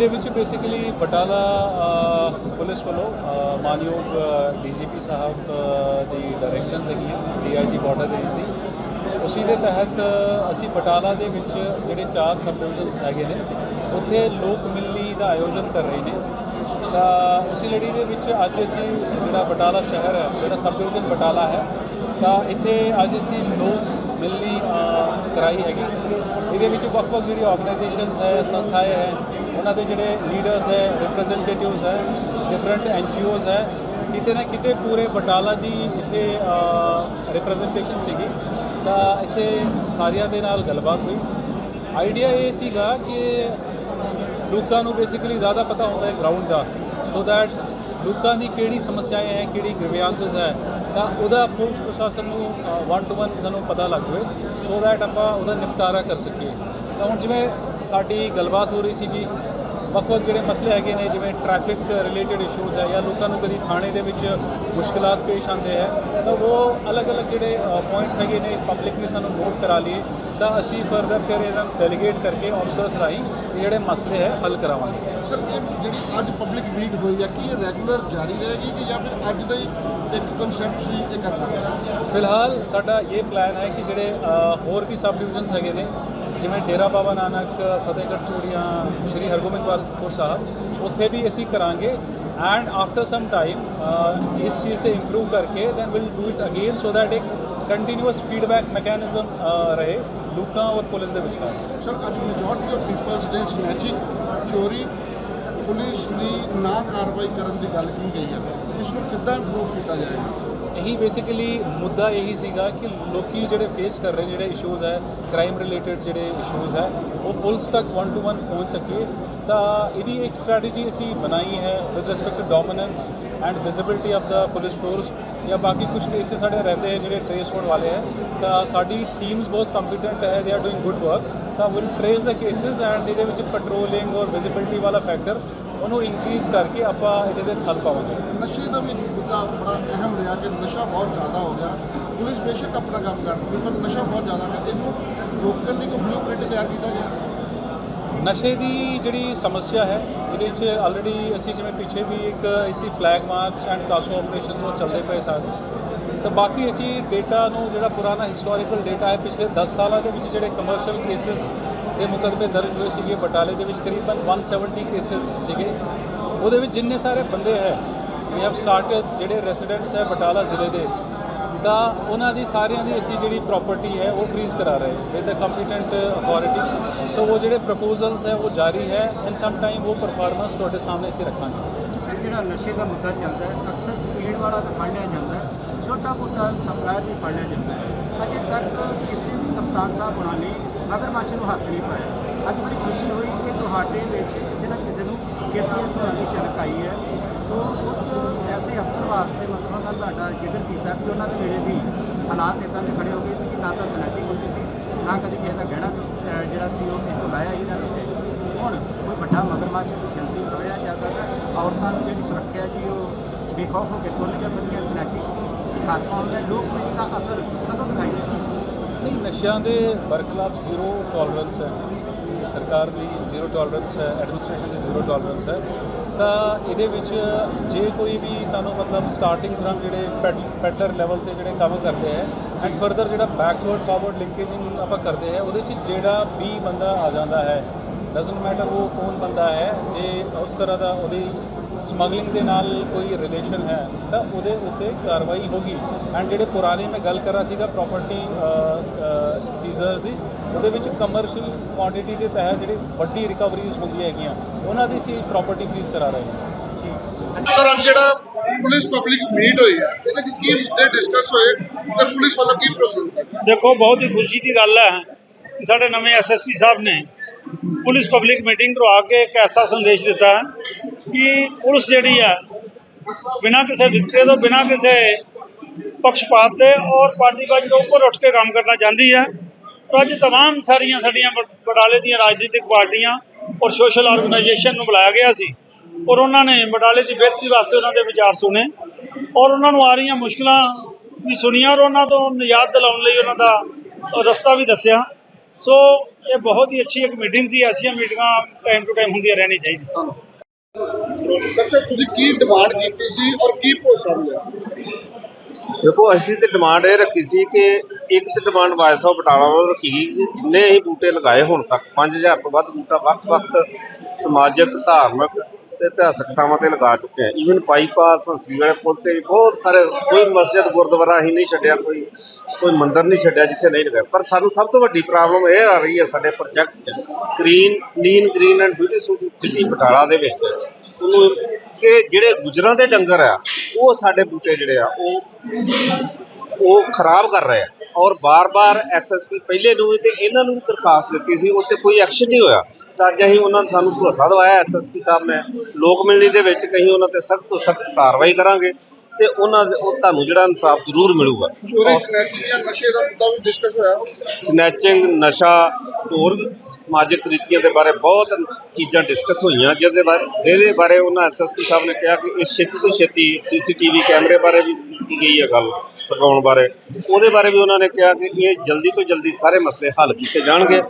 ਇਹਦੇ ਵਿੱਚ basically Batala police ਵੱਲੋਂ ਅ, ਮਾਨਯੋਗ ਡੀਜੀਪੀ ਸਾਹਿਬ ਦੀ ਡਾਇਰੈਕਸ਼ਨਸ ਹੈਗੀਆਂ ਡੀਆਈਜੀ ਬਾਰਡਰ ਰੇਂਜ ਦੀ ਉਸੇ ਦੇ ਤਹਿਤ ਅਸੀਂ ਬਟਾਲਾ ਦੇ ਵਿੱਚ ਜਿਹੜੇ ਚਾਰ ਸਬ ਡਿਵੀਜ਼ਨਸ ਹੈਗੇ ਨੇ ਉੱਥੇ ਲੋਕ ਮਿਲਣੀ ਦਾ ਆਯੋਜਨ ਕਰ ਰਹੇ ਨੇ। ਤਾਂ ਉਸੇ ਲੜੀ ਦੇ ਵਿੱਚ ਅੱਜ ਅਸੀਂ ਜਿਹੜਾ ਬਟਾਲਾ ਸ਼ਹਿਰ ਹੈ ਜਿਹੜਾ ਸਬ ਡਿਵੀਜ਼ਨ ਬਟਾਲਾ ਹੈ ਤਾਂ ਇੱਥੇ ਅੱਜ ਅਸੀਂ ਲੋਕ ਮਿਲਣੀ ਕਰਾਈ ਹੈਗੀ। ਇਹਦੇ ਵਿੱਚ ਵੱਖ-ਵੱਖ ਜਿਹੜੀ ਆਰਗੇਨਾਈਜੇਸ਼ਨਸ ਹੈ, ਸੰਸਥਾਏ ਹੈ, ਉਹਨਾਂ ਦੇ ਜਿਹੜੇ ਲੀਡਰਸ ਹੈ ਰਿਪਰੈਜ਼ੈਂਟੇਟਿਵਸ ਹੈ ਡਿਫਰੈਂਟ ਐਨਜੀਓਜ਼ ਹੈ, ਕਿਤੇ ਨਾ ਕਿਤੇ ਪੂਰੇ ਬਟਾਲਾ ਦੀ ਇੱਥੇ ਰਿਪਰੈਜ਼ੈਂਟੇਸ਼ਨ ਸੀਗੀ। ਤਾਂ ਇੱਥੇ ਸਾਰਿਆਂ ਦੇ ਨਾਲ ਗੱਲਬਾਤ ਹੋਈ। ਆਈਡੀਆ ਇਹ ਸੀਗਾ ਕਿ ਲੋਕਾਂ ਨੂੰ ਬੇਸਿਕਲੀ ਜ਼ਿਆਦਾ ਪਤਾ ਹੁੰਦਾ ਹੈ ਗਰਾਊਂਡ ਦਾ ਸੋ ਦੈਟ ਲੋਕਾਂ ਦੀ ਕਿਹੜੀ ਸਮੱਸਿਆएं ਹੈ, ਕਿਹੜੀ ਗ੍ਰੀਵੈਂਸਸ ਹੈ, ਤਾਂ ਉਹਦਾ ਪੁਲਿਸ ਪ੍ਰਸ਼ਾਸਨ ਨੂੰ ਵਨ ਟੂ ਵਨ ਸਾਨੂੰ ਪਤਾ ਲੱਗ ਜਾਵੇ ਸੋ ਦੈਟ ਆਪਾਂ ਉਹਦਾ ਨਿਪਟਾਰਾ ਕਰ ਸਕੀਏ। ਤਾਂ ਹੁਣ ਜਿਵੇਂ ਸਾਡੀ ਗੱਲਬਾਤ ਹੋ ਰਹੀ ਸੀਗੀ, ਵੱਖ-ਵੱਖ ਜਿਹੜੇ ਮਸਲੇ ਹੈਗੇ ਨੇ, ਜਿਵੇਂ ਟ੍ਰੈਫਿਕ ਰਿਲੇਟਡ ਇਸ਼ੂਜ਼ ਹੈ ਜਾਂ ਲੋਕਾਂ ਨੂੰ ਕਦੀ ਥਾਣੇ ਦੇ ਵਿੱਚ ਮੁਸ਼ਕਲਾਂ ਪੇਸ਼ ਆਉਂਦੇ ਹੈ ਤਾਂ ਉਹ ਅਲੱਗ-ਅਲੱਗ ਜਿਹੜੇ ਪੁਆਇੰਟਸ ਹੈਗੇ ਨੇ ਪਬਲਿਕ ਨੇ ਸਾਨੂੰ ਨੋਟ ਕਰਾ ਲਈਏ ਤਾਂ ਅਸੀਂ ਫਰਦਰ ਫਿਰ ਇਹਨਾਂ ਨੂੰ ਡੈਲੀਗੇਟ ਕਰਕੇ ਆਫਸਰਸ ਰਾਹੀਂ ਇਹ ਜਿਹੜੇ ਮਸਲੇ ਹੈ ਹੱਲ ਕਰਾਵਾਂਗੇ। ਸਰ ਇਹ ਜਿਹੜੀ ਅੱਜ ਪਬਲਿਕ ਮੀਟ ਹੋਈ ਹੈ ਕੀ ਇਹ ਰੈਗੂਲਰ ਜਾਰੀ ਰਹੇਗੀ ਕਿ ਜਾਂ ਫਿਰ ਅੱਜ ਦਾ ਹੀ ਇੱਕ ਕਨਸੈਪਟ ਸੀ ਇਹ ਕਰਨਾ ਫਿਲਹਾਲ ਸਾਡਾ ਇਹ ਪਲਾਨ ਹੈ ਕਿ ਜਿਹੜੇ ਹੋਰ ਵੀ ਸਬ ਡਿਵੀਜ਼ਨਸ ਹੈਗੇ ਨੇ ਜਿਵੇਂ ਡੇਰਾ ਬਾਬਾ ਨਾਨਕ ਫਤਿਹਗੜ੍ਹ ਚੂੜੀਆਂ ਸ਼੍ਰੀ ਹਰਗੋਬਿੰਦਪੁਰ ਸਾਹਿਬ ਉੱਥੇ ਵੀ ਅਸੀਂ ਕਰਾਂਗੇ। ਐਂਡ ਆਫਟਰ ਸਮ ਟਾਈਮ ਇਸ ਚੀਜ਼ ਤੇ ਇੰਪਰੂਵ ਕਰਕੇ then will do it again so that ਇੱਕ ਕੰਟੀਨਿਊਸ ਫੀਡਬੈਕ ਮੈਕੈਨਿਜ਼ਮ ਰਹੇ ਲੋਕਾਂ ਔਰ ਪੁਲਿਸ ਦੇ ਵਿਚਕਾਰ ਸਰ ਅੱਜ ਮੈਜੋਰਟੀ ਆਫ ਪੀਪਲਸ ਦੇ ਸਨੈਚਿੰਗ ਚੋਰੀ ਪੁਲਿਸ ਦੀ ਨਾ ਕਾਰਵਾਈ ਕਰਨ ਦੀ ਗੱਲ ਕੀ ਗਈ ਹੈ ਇਸ ਨੂੰ ਕਿੱਦਾਂ ਇੰਪਰੂਵ ਕੀਤਾ ਜਾਏਗਾ ਇਹੀ ਬੇਸਿਕਲੀ ਮੁੱਦਾ ਇਹੀ ਸੀਗਾ ਕਿ ਲੋਕੀ ਜਿਹੜੇ ਫੇਸ ਕਰ ਰਹੇ ਜਿਹੜੇ ਇਸ਼ੂਜ਼ ਹੈ ਕ੍ਰਾਈਮ ਰਿਲੇਟਡ ਜਿਹੜੇ ਇਸ਼ੂਜ਼ ਹੈ ਉਹ ਪੁਲਿਸ ਤੱਕ ਵਨ ਟੂ ਵਨ ਪਹੁੰਚ ਸਕੇ ਤਾਂ ਇਹਦੀ ਇੱਕ ਸਟ੍ਰੈਟਜੀ ਅਸੀਂ ਬਣਾਈ ਹੈ with respect to dominance and visibility of the police force ਜਾਂ ਬਾਕੀ ਕੁਝ ਕੇਸਿਸ ਸਾਡੇ ਰਹਿੰਦੇ ਹੈ ਜਿਹੜੇ ਟ੍ਰੇਸ ਹੋਣ ਵਾਲੇ ਹੈ, ਤਾਂ ਸਾਡੀ ਟੀਮਸ ਬਹੁਤ ਕੰਪੀਟੈਂਟ ਹੈ they are doing good work ਤਾਂ will trace the cases and ਇਹਦੇ ਵਿੱਚ ਪੈਟਰੋਲਿੰਗ ਔਰ ਵਿਜ਼ਿਬਿਲਟੀ ਵਾਲਾ ਫੈਕਟਰ ਉਹਨੂੰ ਇਨਕਰੀਜ਼ ਕਰਕੇ ਆਪਾਂ ਇਹਦੇ ਤੇ ਥਲ ਪਾਵਾਂਗੇ। ਨਸ਼ੇ ਦਾ ਵੀ ਮੁੱਦਾ ਬੜਾ ਅਹਿਮ ਰਿਹਾ ਕਿ ਨਸ਼ਾ ਬਹੁਤ ਜ਼ਿਆਦਾ ਹੋ ਗਿਆ। ਪੁਲਿਸ ਬੇਸ਼ੱਕ ਆਪਣਾ ਕੰਮ ਕਰਦੀ ਹੈ, ਪਰ ਨਸ਼ਾ ਬਹੁਤ ਜ਼ਿਆਦਾ ਹੈ। ਇਹਨੂੰ ਰੋਕਣ ਲਈ ਕੋਈ ਬਲੂਪ੍ਰਿੰਟ ਤਿਆਰ ਕੀਤਾ ਗਿਆ? ਨਸ਼ੇ ਦੀ ਜਿਹੜੀ ਸਮੱਸਿਆ ਹੈ, ਇਹਦੇ 'ਚ ਆਲਰੇਡੀ ਅਸੀਂ ਜਿਵੇਂ ਪਿੱਛੇ ਵੀ ਇੱਕ ਇਸੀ flag march and CASO operations ਉਹ ਚੱਲਦੇ ਪਏ ਸਾਡੇ ਤਾਂ ਬਾਕੀ ਅਸੀਂ ਡੇਟਾ ਨੂੰ ਜਿਹੜਾ ਪੁਰਾਣਾ ਹਿਸਟੋਰੀਕਲ ਡੇਟਾ ਹੈ, ਪਿਛਲੇ 10 ਸਾਲਾਂ ਦੇ ਵਿੱਚ ਜਿਹੜੇ ਕਮਰਸ਼ੀਅਲ ਕੇਸਿਸ ਦੇ ਮੁਕੱਦਮੇ ਦਰਜ ਹੋਏ ਸੀਗੇ, ਬਟਾਲੇ ਦੇ ਵਿੱਚ ਕਰੀਬਨ 170 ਕੇਸਿਸ ਸੀਗੇ। ਉਹਦੇ ਵਿੱਚ ਜਿੰਨੇ ਸਾਰੇ ਬੰਦੇ ਹੈ ਵੀ ਹੈਵ ਸਟਾਰਟਡ ਜਿਹੜੇ ਰੈਜ਼ੀਡੈਂਟਸ ਹੈ ਬਟਾਲਾ ਜ਼ਿਲ੍ਹੇ ਦੇ ਤਾਂ ਉਹਨਾਂ ਦੀ ਸਾਰਿਆਂ ਦੀ ਅਸੀਂ ਜਿਹੜੀ ਪ੍ਰਾਪਰਟੀ ਹੈ ਉਹ ਫ੍ਰੀਜ਼ ਕਰਾ ਰਹੇ ਵਿਦ ਦ ਕੰਪੀਟੈਂਟ ਅਥਾਰਟੀ ਤਾਂ ਉਹ ਜਿਹੜੇ ਪ੍ਰਪੋਜ਼ਲਸ ਹੈ ਉਹ ਜਾਰੀ ਹੈ ਇਨ ਸਮ ਟਾਈਮ ਉਹ ਪਰਫਾਰਮੈਂਸ ਤੁਹਾਡੇ ਸਾਹਮਣੇ ਅਸੀਂ ਰੱਖਾਂਗੇ। ਸਰ, ਜਿਹੜਾ ਨਸ਼ੇ ਦਾ ਮੁੱਦਾ ਚੱਲਦਾ ਹੈ, ਅਕਸਰ ਪੀਣ ਵਾਲਾ ਤਾਂ ਫੜ ਲਿਆ ਜਾਂਦਾ ਹੈ, ਛੋਟਾ ਮੋਟਾ ਸਪਲਾਇਰ ਵੀ ਫੜ ਲਿਆ ਜਾਂਦਾ ਹੈ। ਅਜੇ ਤੱਕ ਕਿਸੇ ਵੀ ਕਪਤਾਨ ਸਾਹਿਬ ਹੋਣਾ ਨੇ ਮਗਰਮੱਛ ਨੂੰ ਹੱਥ ਨਹੀਂ ਪਾਇਆ। ਅੱਜ ਬੜੀ ਖੁਸ਼ੀ ਹੋਈ ਕਿ ਤੁਹਾਡੇ ਵਿੱਚ ਕਿਸੇ ਨਾ ਕਿਸੇ ਨੂੰ ਕੇਪੀਐਸ ਹੋਣ ਦੀ ਝਲਕ ਆਈ ਹੈ ਤੋਂ ਉਸ ਐਸੇ ਅਫਸਰ ਵਾਸਤੇ ਤੁਹਾਡਾ ਜ਼ਿਕਰ ਕੀਤਾ ਕਿ ਉਹਨਾਂ ਦੇ ਵੇਲੇ ਵੀ ਹਾਲਾਤ ਇਦਾਂ ਦੇ ਖੜੇ ਹੋ ਗਏ ਸੀ ਕਿ ਨਾ ਤਾਂ ਸਨੈਚਿੰਗ ਹੁੰਦੀ ਸੀ ਨਾ ਕਦੀ ਕਿਸੇ ਦਾ ਗਹਿਣਾ ਅਹ, ਜਿਹੜਾ ਸੀ ਉਹ ਕਿਤੋਂ ਲਾਇਆ ਹੀ ਨਾ ਲੱਗੇ ਹੁਣ ਕੋਈ ਵੱਡਾ ਮਗਰਮੱਛ ਜਲਦੀ ਫੜਿਆ ਜਾ ਸਕਦਾ ਔਰਤਾਂ ਨੂੰ ਜਿਹੜੀ ਸੁਰੱਖਿਆ ਜੀ ਉਹ ਬੇਖੌਫ ਹੋ ਕੇ ਤੁਰ ਗਿਆ ਬੰਦੀਆਂ ਸਨੈਚਿੰਗ ਹੱਥ ਪਾਉਂਦੇ ਲੋਕ ਮਿੱਟੀ ਦਾ ਅਸਰ ਕਦੋਂ ਦਿਖਾਈ ਦੇਗਾ ਨਹੀਂ ਨਸ਼ਿਆਂ ਦੇ ਬਰਖਲਾਫ ਜ਼ੀਰੋ ਟੋਲਰੈਂਸ ਹੈ। ਸਰਕਾਰ ਦੀ ਜ਼ੀਰੋ ਟੋਲਰੈਂਸ ਹੈ ਐਡਮਿਨਿਸਟ੍ਰੇਸ਼ਨ ਦੀ ਜ਼ੀਰੋ ਟੋਲਰੈਂਸ ਹੈ, ਤਾਂ ਇਹਦੇ ਵਿੱਚ ਜੇ ਕੋਈ ਵੀ ਸਾਨੂੰ ਮਤਲਬ ਸਟਾਰਟਿੰਗ ਫਰਮ ਜਿਹੜੇ ਪੈਟਲਰ ਲੈਵਲ ਤੇ ਜਿਹੜੇ ਕੰਮ ਕਰਦੇ ਹੈ ਐਂਡ ਫਰਦਰ ਜਿਹੜਾ ਬੈਕਵਰਡ ਫਾਰਵਰਡ ਲਿੰਕੇਜਿੰਗ ਆਪਾਂ ਕਰਦੇ ਹੈ, ਉਹਦੇ 'ਚ ਜਿਹੜਾ ਵੀ ਬੰਦਾ ਆ ਜਾਂਦਾ ਹੈ ਡਸਨਟ ਮੈਟਰ ਉਹ ਕੌਣ ਬੰਦਾ ਹੈ, ਜੇ ਉਸ ਤਰ੍ਹਾਂ ਦਾ ਉਹਦੀ ਸਮਗਲਿੰਗ ਦੇ ਨਾਲ ਕੋਈ ਰਿਲੇਸ਼ਨ ਹੈ ਤਾਂ ਉਹਦੇ ਉੱਤੇ ਕਾਰਵਾਈ ਹੋਗੀ। ਐਂਡ ਜਿਹੜੇ ਪੁਰਾਣੇ ਮੈਂ ਗੱਲ ਕਰ ਰਿਹਾ ਸੀਗਾ ਪ੍ਰਾਪਰਟੀ ਸੀਜ਼ਰਸ ਦੀ ਉਹਦੇ ਵਿੱਚ ਕਮਰਸ਼ੀਅਲ ਕੁਆਂਟੀਟੀ ਦੇ ਤਹਿਤ ਜਿਹੜੀ ਵੱਡੀ ਰਿਕਵਰੀਜ਼ ਹੁੰਦੀਆਂ ਹੈਗੀਆਂ ਉਹਨਾਂ ਦੀ ਸੀ ਪ੍ਰਾਪਰਟੀ ਫ੍ਰੀਜ਼ ਕਰਾ ਰਹੇ ਹਾਂ। ਸਰ ਅੱਜ ਜਿਹੜਾ ਪੁਲਿਸ ਪਬਲਿਕ ਮੀਟ ਹੋਈ ਹੈ ਇਹਦੇ ਵਿੱਚ ਕੀ ਮੁੱਦੇ ਡਿਸਕਸ ਹੋਏ ਤੇ ਪੁਲਿਸ ਵੱਲੋਂ ਕੀ ਪ੍ਰੋਸੈਸ ਹੈ ਦੇਖੋ ਬਹੁਤ ਹੀ ਖੁਸ਼ੀ ਦੀ ਗੱਲ ਹੈ ਕਿ ਸਾਡੇ ਨਵੇਂ ਐਸਐਸਪੀ ਸਾਹਿਬ ਨੇ ਪੁਲਿਸ ਪਬਲਿਕ ਮੀਟਿੰਗ ਕਰਵਾ ਕੇ ਇੱਕ ਐਸਾ ਸੰਦੇਸ਼ ਦਿੱਤਾ ਹੈ ਕਿ ਪੁਲਿਸ ਜਿਹੜੀ ਹੈ ਬਿਨਾਂ ਕਿਸੇ ਵਿਤਕਰੇ ਤੋਂ ਬਿਨਾਂ ਕਿਸੇ ਪੱਖਪਾਤ ਦੇ ਔਰ ਪਾਰਟੀਬਾਜ਼ੀ ਤੋਂ ਉੱਪਰ ਉੱਠ ਕੇ ਕੰਮ ਕਰਨਾ ਚਾਹੁੰਦੀ ਹੈ ਔਰ ਅੱਜ तमाम ਸਾਰੀਆਂ ਸਾਡੀਆਂ ਬ- ਬਟਾਲੇ ਦੀਆਂ ਰਾਜਨੀਤਿਕ ਪਾਰਟੀਆਂ ਔਰ ਸੋਸ਼ਲ ਆਰਗੇਨਾਈਜੇਸ਼ਨ ਨੂੰ ਬੁਲਾਇਆ ਗਿਆ ਸੀ ਔਰ ਉਹਨਾਂ ਨੇ ਬਟਾਲੇ ਦੀ ਬਿਹਤਰੀ ਵਾਸਤੇ ਉਹਨਾਂ ਦੇ ਵਿਚਾਰ ਸੁਣੇ ਔਰ ਉਹਨਾਂ ਨੂੰ ਆ ਰਹੀਆਂ ਮੁਸ਼ਕਲਾਂ ਵੀ ਸੁਣੀਆਂ ਔਰ ਉਹਨਾਂ ਤੋਂ ਨਿਜਾਤ ਦਿਲਾਉਣ ਲਈ ਉਹਨਾਂ ਦਾ ਰਸਤਾ ਵੀ ਦੱਸਿਆ ਸੋ ਇਹ ਬਹੁਤ ਹੀ ਅੱਛੀ ਇੱਕ ਮੀਟਿੰਗ ਸੀ ਐਸੀਆਂ ਮੀਟਿੰਗਾਂ ਟਾਈਮ ਟੂ ਟਾਈਮ ਹੁੰਦੀਆਂ ਰਹਿਣੀ ਚਾਹੀਦੀਆਂ। ਅੱਛਾ ਤੁਸੀਂ ਕੀ ਡਿਮਾਂਡ ਕੀਤੀ ਸੀ ਔਰ ਕੀ ਭਰੋਸਾ ਮਿਲਿਆ ਦੇਖੋ ਅਸੀਂ ਤੇ ਡਿਮਾਂਡ ਇਹ ਰੱਖੀ ਸੀ ਕਿ ਇੱਕ ਤੇ ਡਿਮਾਂਡ ਵਾਇਸ ਆਫ ਬਟਾਲਾ ਵੱਲੋਂ ਰੱਖੀ ਗਈ ਕਿ ਜਿੰਨੇ ਹੀ ਬੂਟੇ ਲਗਾਏ ਹੁਣ ਤੱਕ 5000 ਤੋਂ ਵੱਧ ਬੂਟਾ ਵੱਖ-ਵੱਖ ਸਮਾਜਿਕ ਧਾਰਮਿਕ ਤੇ ਇਤਿਹਾਸਕ ਥਾਵਾਂ ਤੇ ਲਗਾ ਚੁੱਕੇ ਆ ਈਵਨ ਬਾਈਪਾਸ ਹੰਸੀ ਵਾਲੇ ਪੁਲ ਤੇ ਵੀ ਬਹੁਤ ਸਾਰੇ ਕੋਈ ਮਸਜਿਦ ਗੁਰਦੁਆਰਾ ਹੀ ਨਹੀਂ ਛੱਡਿਆ ਕੋਈ। ਕੋਈ ਮੰਦਰ ਨਹੀਂ ਛੱਡਿਆ ਜਿੱਥੇ ਨਹੀਂ ਲਗਾਇਆ। ਪਰ ਸਾਨੂੰ ਸਭ ਤੋਂ ਵੱਡੀ ਪ੍ਰੋਬਲਮ ਇਹ ਆ ਰਹੀ ਹੈ ਸਾਡੇ ਪ੍ਰੋਜੈਕਟ 'ਚ clean clean green and beautiful city Batala ਦੇ ਵਿੱਚ, ਉਹਨੂੰ ਕਿ ਜਿਹੜੇ ਗੁਜਰਾਂ ਦੇ ਡੰਗਰ ਆ, ਉਹ ਸਾਡੇ ਬੂਟੇ ਜਿਹੜੇ ਆ, ਉਹ ਉਹ ਖਰਾਬ ਕਰ ਰਹੇ ਆ। ਔਰ ਬਾਰ-ਬਾਰ ਐਸਐਸਪੀ ਪਹਿਲੇ ਨੂੰ ਤੇ ਇਹਨਾਂ ਨੂੰ ਵੀ ਦਰਖਾਸਤ ਦਿੱਤੀ ਸੀ ਉੱਤੇ ਕੋਈ ਐਕਸ਼ਨ ਨਹੀਂ ਹੋਇਆ। ਤਾਂ ਅੱਜ ਅਸੀਂ ਉਹਨਾਂ ਨੂੰ ਸਾਨੂੰ ਭਰੋਸਾ ਦਵਾਇਆ ਐਸਐਸਪੀ ਸਾਹਿਬ ਨੇ ਲੋਕ ਮਿਲਣੀ ਦੇ ਵਿੱਚ ਕਹੀਂ ਉਹਨਾਂ ਤੇ ਸਖਤ ਤੋਂ ਸਖਤ ਕਾਰਵਾਈ ਕਰਾਂਗੇ। ਤੇ ਉਹਨਾਂ ਦੇ ਉਹ ਤੁਹਾਨੂੰ ਜਿਹੜਾ ਇਨਸਾਫ ਜ਼ਰੂਰ ਮਿਲੂਗਾ। ਚੋਰੀ ਸਨੈਚਿੰਗ ਜਾਂ ਨਸ਼ੇ ਦਾ ਮੁੱਦਾ ਵੀ ਡਿਸਕਸ ਹੋਇਆ? ਸਨੈਚਿੰਗ ਨਸ਼ਾ ਹੋਰ ਸਮਾਜਿਕ ਰੀਤੀਆਂ ਦੇ ਬਾਰੇ ਬਹੁਤ ਚੀਜ਼ਾਂ ਡਿਸਕਸ ਹੋਈਆਂ ਜਿਹਦੇ ਬਾਰੇ ਜਿਹਦੇ ਬਾਰੇ ਉਹਨਾਂ ਐਸਐਸਪੀ ਸਾਹਿਬ ਨੇ ਕਿਹਾ ਕਿ ਇਸ ਛੇਤੀ ਤੋਂ ਛੇਤੀ ਸੀਸੀਟੀਵੀ ਕੈਮਰੇ ਬਾਰੇ ਵੀ ਕੀਤੀ ਗਈ ਹੈ ਗੱਲ ਲਗਾਉਣ ਬਾਰੇ। ਉਹਦੇ ਬਾਰੇ ਵੀ ਉਹਨਾਂ ਨੇ ਕਿਹਾ ਕਿ ਇਹ ਜਲਦੀ ਤੋਂ ਜਲਦੀ ਸਾਰੇ ਮਸਲੇ ਹੱਲ ਕੀਤੇ ਜਾਣਗੇ।